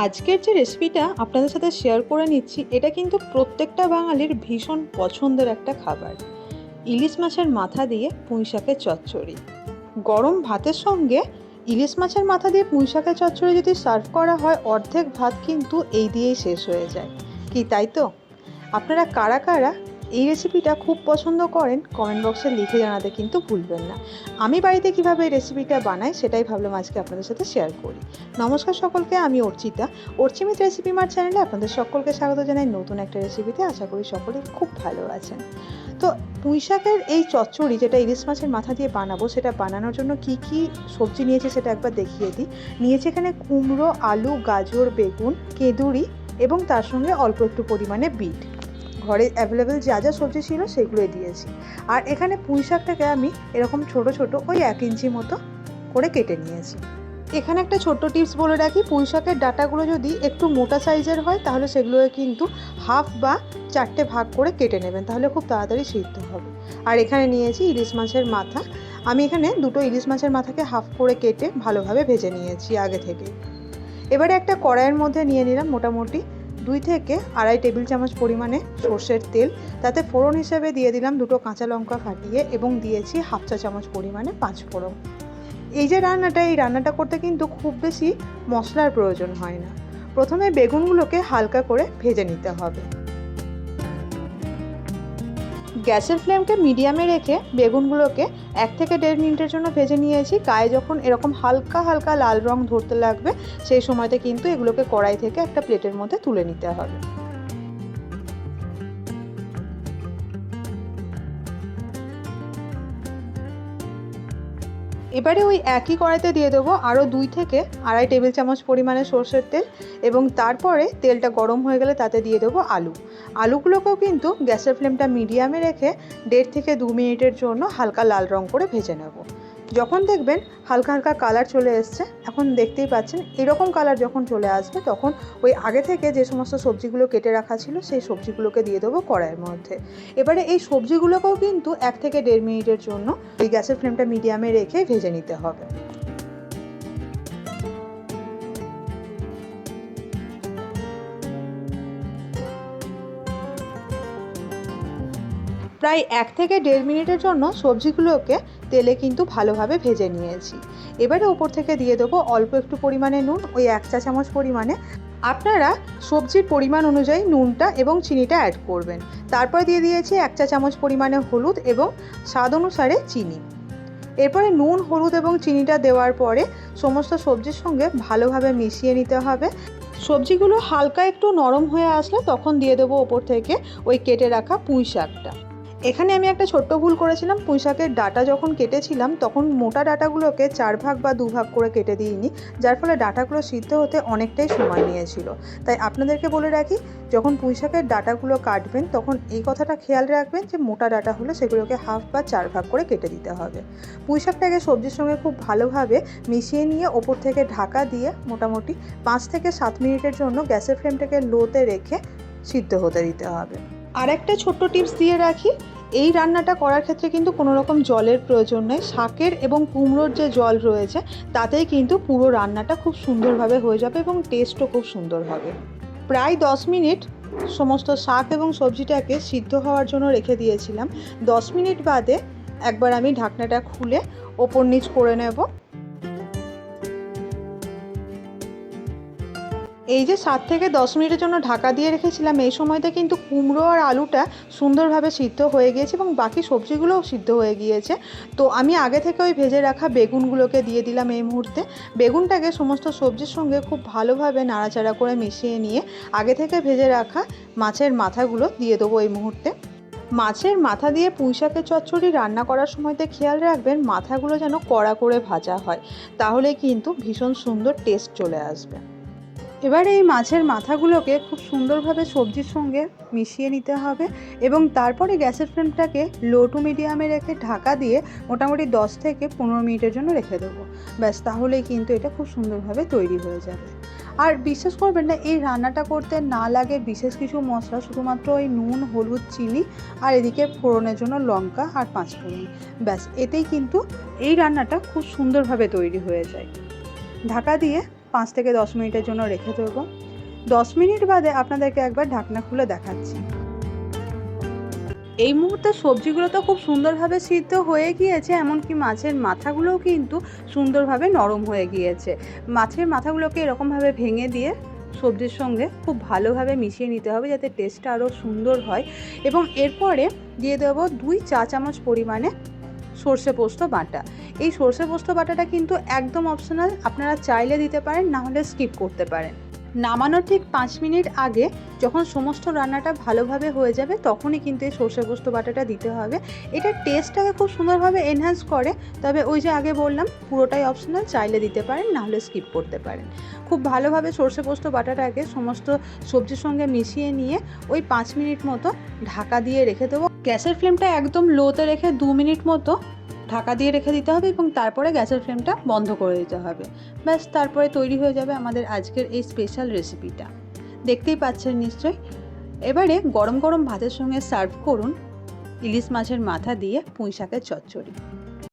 আজকের যে রেসিপিটা আপনাদের সাথে শেয়ার করে নিচ্ছি, এটা কিন্তু প্রত্যেকটা বাঙালির ভীষণ পছন্দের একটা খাবার। ইলিশ মাছের মাথা দিয়ে পুঁই শাকের চচ্চড়ি। গরম ভাতের সঙ্গে ইলিশ মাছের মাথা দিয়ে পুঁই শাকের চচ্চড়ি যদি সার্ভ করা হয়, অর্ধেক ভাত কিন্তু এই দিয়েই শেষ হয়ে যায়। কি, তাই তো? আপনারা কারা কারা এই রেসিপিটা খুব পছন্দ করেন কমেন্ট বক্সে লিখে জানাতে কিন্তু ভুলবেন না। আমি বাড়িতে কীভাবে এই রেসিপিটা বানাই সেটাই ভাবলাম আজকে আপনাদের সাথে শেয়ার করি। নমস্কার সকলকে, আমি অর্চিতা। অর্চিমিত রেসিপি মার চ্যানেলে আপনাদের সকলকে স্বাগত জানাই নতুন একটা রেসিপিতে আশা করি সকলে খুব ভালো আছেন। তো পুঁইশাকের এই চচ্চড়ি যেটা ইলিশ মাছের মাথা দিয়ে বানাবো, সেটা বানানোর জন্য কি কি সবজি নিয়েছে সেটা একবার দেখিয়ে দিই। নিয়েছে এখানে কুমড়ো, আলু, গাজর, বেগুন, কেঁদুরি এবং তার সঙ্গে অল্প একটু পরিমাণে বিট। ঘরে অ্যাভেলেবেল যা যা সবজি ছিল সেগুলোই দিয়েছি। আর এখানে পুঁই শাকটাকে আমি এরকম ছোট ছোট ওই এক ইঞ্চি মতো করে কেটে নিয়েছি। এখানে একটা ছোট্ট টিপস বলে রাখি, পুঁই শাকের ডাটাগুলো যদি একটু মোটা সাইজের হয়, তাহলে সেগুলোকে কিন্তু হাফ বা চারটে ভাগ করে কেটে নেবেন, তাহলে খুব তাড়াতাড়ি সিদ্ধ হবে। আর এখানে নিয়েছি ইলিশ মাছের মাথা। আমি এখানে দুটো ইলিশ মাছের মাথাকে হাফ করে কেটে ভালোভাবে ভেজে নিয়েছি আগে থেকে। এবারে একটা কড়াইয়ের মধ্যে নিয়ে নিলাম মোটামুটি দুই থেকে আড়াই টেবিল চামচ পরিমাণে সর্ষের তেল, তাতে ফোড়ন হিসাবে দিয়ে দিলাম দুটো কাঁচা লঙ্কা ফাটিয়ে এবং দিয়েছি হাফ চা চামচ পরিমাণে পাঁচ ফোড়ন। এই যে রান্নাটা, এই রান্নাটা করতে কিন্তু খুব বেশি মশলার প্রয়োজন হয় না। প্রথমে বেগুনগুলোকে হালকা করে ভেজে নিতে হবে। গ্যাসের ফ্লেমকে মিডিয়ামে রেখে বেগুনগুলোকে এক থেকে দেড় মিনিটের জন্য ভেজে নিয়েছি। গায়ে যখন এরকম হালকা হালকা লাল রং ধরতে লাগবে, সেই সময়তে কিন্তু এগুলোকে কড়াই থেকে একটা প্লেটের মধ্যে তুলে নিতে হবে। এবারে ওই একই কড়াইতে দিয়ে দেবো আরও দুই থেকে আড়াই টেবিল চামচ পরিমাণে সর্ষের তেল এবং তারপরে তেলটা গরম হয়ে গেলে তাতে দিয়ে দেবো আলু। আলুগুলোকেও কিন্তু গ্যাসের ফ্লেমটা মিডিয়ামে রেখে দেড় থেকে দু মিনিটের জন্য হালকা লাল রং করে ভেজে নেব। যখন দেখবেন হালকা হালকা কালার চলে এসছে, এখন দেখতেই পাচ্ছেন এরকম কালার যখন চলে আসবে, তখন ওই আগে থেকে যে সমস্ত সবজিগুলো কেটে রাখা ছিল, সেই সবজিগুলোকে দিয়ে দেবো কড়াইয়ের মধ্যে। এবারে এই সবজিগুলোকেও কিন্তু এক থেকে দেড় মিনিটের জন্য ওই গ্যাসের ফ্লেমটা মিডিয়ামে রেখে ভেজে নিতে হবে। প্রায় এক থেকে দেড় মিনিটের জন্য সবজিগুলোকে তেলে কিন্তু ভালোভাবে ভেজে নিয়েছি। এবারে ওপর থেকে দিয়ে দেবো অল্প একটু পরিমাণে নুন, ওই এক চা চামচ পরিমাণে। আপনারা সবজির পরিমাণ অনুযায়ী নুনটা এবং চিনিটা অ্যাড করবেন। তারপর দিয়ে দিয়েছি এক চা চামচ পরিমাণে হলুদ এবং স্বাদ অনুসারে চিনি। এরপরে নুন, হলুদ এবং চিনিটা দেওয়ার পরে সমস্ত সবজির সঙ্গে ভালোভাবে মিশিয়ে নিতে হবে। সবজিগুলো হালকা একটু নরম হয়ে আসলে তখন দিয়ে দেবো ওপর থেকে ওই কেটে রাখা পুঁই শাকটা। এখানে আমি একটা ছোট্ট ভুল করেছিলাম। পুঁইশাকের ডাটা যখন কেটেছিলাম, তখন মোটা ডাটাগুলোকে চার ভাগ বা দু ভাগ করে কেটে দিইনি, যার ফলে ডাটাগুলো সিদ্ধ হতে অনেকটাই সময় নিয়েছিল। তাই আপনাদেরকে বলে রাখি, যখন পুঁই শাকের ডাটাগুলো কাটবেন, তখন এই কথাটা খেয়াল রাখবেন যে, মোটা ডাটা হলে সেগুলোকে হাফ বা চার ভাগ করে কেটে দিতে হবে। পুঁইশাকটাকে সবজির সঙ্গে খুব ভালোভাবে মিশিয়ে নিয়ে ওপর থেকে ঢাকা দিয়ে মোটামুটি পাঁচ থেকে সাত মিনিটের জন্য গ্যাসের ফ্লেমটাকে লোতে রেখে সিদ্ধ হতে দিতে হবে। আর একটা ছোট্ট টিপস দিয়ে রাখি, এই রান্নাটা করার ক্ষেত্রে কিন্তু কোনো রকম জলের প্রয়োজন নেই। শাকের এবং কুমড়োর যে জল রয়েছে, তাতেই কিন্তু পুরো রান্নাটা খুব সুন্দরভাবে হয়ে যাবে এবং টেস্টও খুব সুন্দর হবে। প্রায় দশ মিনিট সমস্ত শাক এবং সবজিটাকে সিদ্ধ হওয়ার জন্য রেখে দিয়েছিলাম। দশ মিনিট বাদে একবার আমি ঢাকনাটা খুলে ওপর নিচ করে নেব। এই যে সাত থেকে দশ মিনিটের জন্য ঢাকা দিয়ে রেখেছিলাম, এই সময়তে কিন্তু কুমড়ো আর আলুটা সুন্দরভাবে সিদ্ধ হয়ে গিয়েছে এবং বাকি সবজিগুলোও সিদ্ধ হয়ে গিয়েছে। তো আমি আগে থেকে ওই ভেজে রাখা বেগুনগুলোকে দিয়ে দিলাম এই মুহূর্তে। বেগুনটাকে সমস্ত সবজির সঙ্গে খুব ভালোভাবে নাড়াচাড়া করে মিশিয়ে নিয়ে আগে থেকে ভেজে রাখা মাছের মাথাগুলো দিয়ে দেবো এই মুহূর্তে। মাছের মাথা দিয়ে পুঁই শাকের চচ্চড়ি রান্না করার সময়তে খেয়াল রাখবেন, মাথাগুলো যেন কড়া করে ভাজা হয়, তাহলে কিন্তু ভীষণ সুন্দর টেস্ট চলে আসবে। এবারে এই মাছের মাথাগুলোকে খুব সুন্দরভাবে সবজির সঙ্গে মিশিয়ে নিতে হবে এবং তারপরে গ্যাসের ফ্লেমটাকে লো টু মিডিয়ামে রেখে ঢাকা দিয়ে মোটামুটি দশ থেকে পনেরো মিনিটের জন্য রেখে দেবো। ব্যাস, তাহলেই কিন্তু এটা খুব সুন্দরভাবে তৈরি হয়ে যাবে। আর বিশ্বাস করবেন না, এই রান্নাটা করতে না লাগে বিশেষ কিছু মশলা, শুধুমাত্র ওই নুন, হলুদ, চিনি আর এদিকে ফোড়নের জন্য লঙ্কা আর পাঁচ ফোড়ন ব্যাস, এতেই কিন্তু এই রান্নাটা খুব সুন্দরভাবে তৈরি হয়ে যায়। ঢাকা দিয়ে পাঁচ থেকে দশ মিনিটের জন্য রেখে দেবো। দশ মিনিট বাদে আপনাদেরকে একবার ঢাকনা খুলে দেখাচ্ছি। এই মুহূর্তে সবজিগুলো তো খুব সুন্দরভাবে সিদ্ধ হয়ে গিয়েছে, এমনকি মাছের মাথাগুলোও কিন্তু সুন্দরভাবে নরম হয়ে গিয়েছে। মাছের মাথাগুলোকে এরকমভাবে ভেঙে দিয়ে সবজির সঙ্গে খুব ভালোভাবে মিশিয়ে নিতে হবে যাতে টেস্টটা আরও সুন্দর হয়। এবং এরপরে দিয়ে দেবো দুই চা চামচ পরিমাণে সর্ষে পোস্ত বাটা। এই সর্ষে পোস্ত বাটাটা কিন্তু একদম অপশনাল আপনারা চাইলে দিতে পারেন না হলে স্কিপ করতে পারেন। নামানোর ঠিক পাঁচ মিনিট আগে যখন সমস্ত রান্নাটা ভালোভাবে হয়ে যাবে, তখনই কিন্তু এই সর্ষে পোস্ত বাটাটা দিতে হবে। এটা টেস্টটাকে খুব সুন্দরভাবে এনহ্যান্স করে, তবে ওই যে আগে বললাম, পুরোটাই অপশনাল চাইলে দিতে পারেন না হলে স্কিপ করতে পারেন। খুব ভালোভাবে সর্ষে পোস্ত বাটাটাকে সমস্ত সবজির সঙ্গে মিশিয়ে নিয়ে ওই পাঁচ মিনিট মতো ঢাকা দিয়ে রেখে দেবো। গ্যাসের ফ্লেমটা একদম লোতে রেখে দু মিনিট মতো ঢাকা দিয়ে রেখে দিতে হবে এবং তারপরে গ্যাসের ফ্লেমটা বন্ধ করে দিতে হবে। ব্যাস, তারপরে তৈরি হয়ে যাবে আমাদের আজকের এই স্পেশাল রেসিপিটা দেখতেই পাচ্ছেন নিশ্চয়ই। এবারে গরম গরম ভাতের সঙ্গে সার্ভ করুন ইলিশ মাছের মাথা দিয়ে পুঁই শাকের চচ্চড়ি।